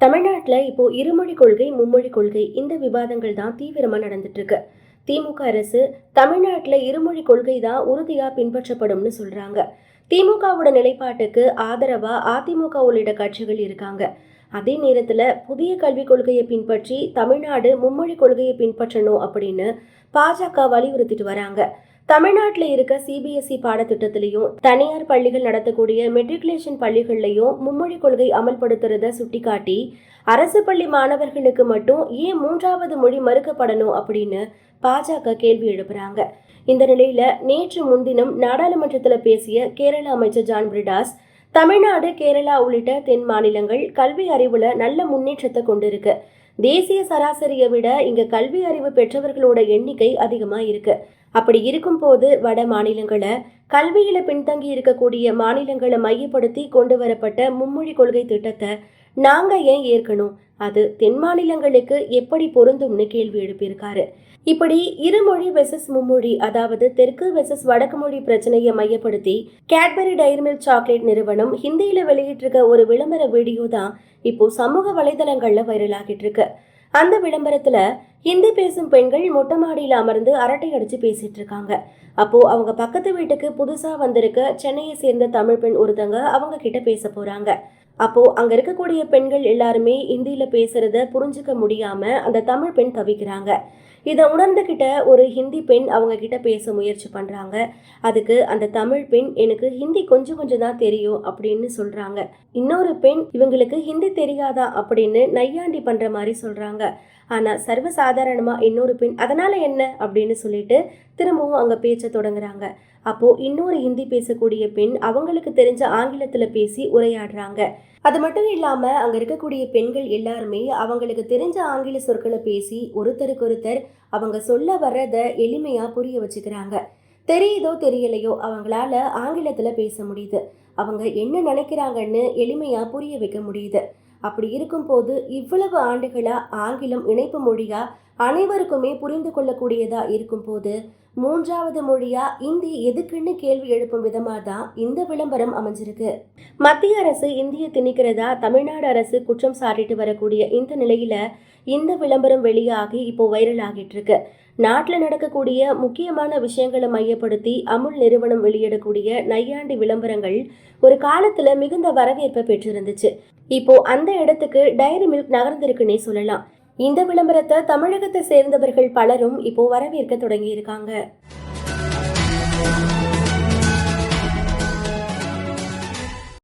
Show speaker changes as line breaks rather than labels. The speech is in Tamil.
தமிழ்நாட்டில் இப்போ இருமொழி கொள்கை மும்மொழி கொள்கை இந்த விவாதங்கள் தான் தீவிரமாக நடந்துட்டு இருக்கு திமுக அரசு தமிழ்நாட்டில் இருமொழி கொள்கை தான் உறுதியாக பின்பற்றப்படும்னு சொல்றாங்க. திமுகவோட நிலைப்பாட்டுக்கு ஆதரவா அதிமுக உள்ளிட்ட கட்சிகள் இருக்காங்க. அதே நேரத்தில் புதிய கல்விக் கொள்கையை பின்பற்றி தமிழ்நாடு மும்மொழி கொள்கையை பின்பற்றணும் அப்படின்னு பாஜக வலியுறுத்திட்டு வராங்க. தமிழ்நாட்டில் இருக்க சிபிஎஸ்இ பாடத்திட்டத்திலையும் தனியார் பள்ளிகள் நடத்தக்கூடிய மெட்ரிகுலேஷன் பள்ளிகள்லையும் மும்மொழி கொள்கை அமல்படுத்துறத சுட்டிக்காட்டி அரசு பள்ளி மாணவர்களுக்கு மட்டும் ஏன் மூன்றாவது மொழி மறுக்கப்படணும் அப்படின்னு பாஜக கேள்வி எழுப்புறாங்க. இந்த நிலையில நேற்று முன்தினம் நாடாளுமன்றத்தில் பேசிய கேரள அமைச்சர் ஜான் பிரிடாஸ் தமிழ்நாடு கேரளா உள்ளிட்ட தென் மாநிலங்கள் கல்வி அறிவுல நல்ல முன்னேற்றத்தை கொண்டிருக்கு. தேசிய சராசரியை விட இங்க கல்வி அறிவு பெற்றவர்களோட எண்ணிக்கை அதிகமா இருக்கு. அப்படி இருக்கும்போது வட மாநிலங்களை கல்வியில பின்தங்கி இருக்கக்கூடிய மாநிலங்களை மையப்படுத்தி கொண்டு வரப்பட்ட மும்மொழி கொள்கை திட்டத்தை நாங்கள் ஏன் ஏற்கணும்? அது தென் மாநிலங்களுக்கு எப்படி பொருந்தும்னு கேள்வி எழுப்பியிருக்காரு. இப்படி இருமொழி வெசஸ் மும்மொழி அதாவது தெற்கு வெசஸ் வடக்கு மொழி பிரச்சனையை மையப்படுத்தி கேட்பரி டைரி மில்க் சாக்லேட் நிறுவனம் ஹிந்தியில வெளியிட்டிருக்க ஒரு விளம்பர வீடியோ தான் இப்போ சமூக வலைதளங்கள்ல வைரல் ஆகிட்டு இருக்கு. அந்த விளம்பரத்துல ஹிந்தி பேசும் பெண்கள் மொட்டை மாடியில் அமர்ந்து அரட்டை அடிச்சு பேசிட்டு இருக்காங்க. அப்போ அவங்க பக்கத்து வீட்டுக்கு புதுசா வந்திருக்க சென்னையை சேர்ந்த தமிழ் பெண் ஒருத்தங்க அவங்க கிட்ட பேச போறாங்க. அப்போ அங்க இருக்கக்கூடிய பெண்கள் எல்லாருமே ஹிந்தியில் பேசுறத புரிஞ்சுக்க முடியாம அந்த தமிழ் பெண் தவிக்கிறாங்க. இதை உணர்ந்துகிட்ட ஒரு ஹிந்தி பெண் அவங்க கிட்ட பேச முயற்சி பண்றாங்க. அதுக்கு அந்த தமிழ் பெண் எனக்கு ஹிந்தி கொஞ்சம் கொஞ்சம் தான் தெரியும் அப்படின்னு சொல்றாங்க. இன்னொரு பெண் இவங்களுக்கு ஹிந்தி தெரியாதா அப்படின்னு நையாண்டி பண்ற மாதிரி சொல்றாங்க. ஆனா சர்வசாதாரணமா இன்னொரு பெண் அதனால என்ன அப்படின்னு சொல்லிட்டு திரும்பவும் அங்க பேச்ச தொடங்குறாங்க. அப்போ இன்னொரு ஹிந்தி பேசக்கூடிய பெண் அவங்களுக்கு தெரிஞ்ச ஆங்கிலத்துல பேசி உரையாடுறாங்க. அது மட்டும் இல்லாம அங்க இருக்கக்கூடிய பெண்கள் எல்லாருமே அவங்களுக்கு தெரிஞ்ச ஆங்கில சொற்களை பேசி ஒருத்தருக்கு ஒருத்தர் அவங்க சொல்ல வர்றத எளிமையா புரிய வச்சுக்கிறாங்க. தெரியுதோ தெரியலையோ அவங்களால ஆங்கிலத்துல பேச முடியுது. அவங்க என்ன நினைக்கிறாங்கன்னு எளிமையா புரிய வைக்க முடியுது. அப்படி இருக்கும்போது இவ்வளவு ஆண்டுகளா ஆங்கிலம் இணைப்பு மொழியா அனைவருக்குமே புரிந்து கொள்ளக்கூடியதா இருக்கும்போது மூன்றாவது மொழியா? இந்தி எதுக்குன்னு கேள்வி எழுப்பும் விதமா தான் இந்த விளம்பரம் அமைஞ்சிருக்கு. மத்திய அரசு இந்திய திணிக்கிறதா? தமிழ்நாடு அரசு குற்றம் சாட்டிட்டு வரக்கூடிய இந்த நிலையில இந்த விளம்பரம் வெளியாகி இப்போ வைரல் ஆகிட்டு இருக்கு நாட்டில் நடக்கக்கூடிய முக்கியமான விஷயங்களை மையப்படுத்தி அமுல் நிறுவனம் வெளியிடக்கூடிய நையாண்டி விளம்பரங்கள் ஒரு காலத்துல மிகுந்த வரவேற்பை பெற்றிருந்துச்சு. இப்போ அந்த இடத்துக்கு டைரி மில்க் நகர்ந்திருக்குன்னே சொல்லலாம். இந்த விளம்பரத்தை தமிழகத்தை சேர்ந்தவர்கள் பலரும் இப்போ வரவேற்க தொடங்கியிருக்காங்க.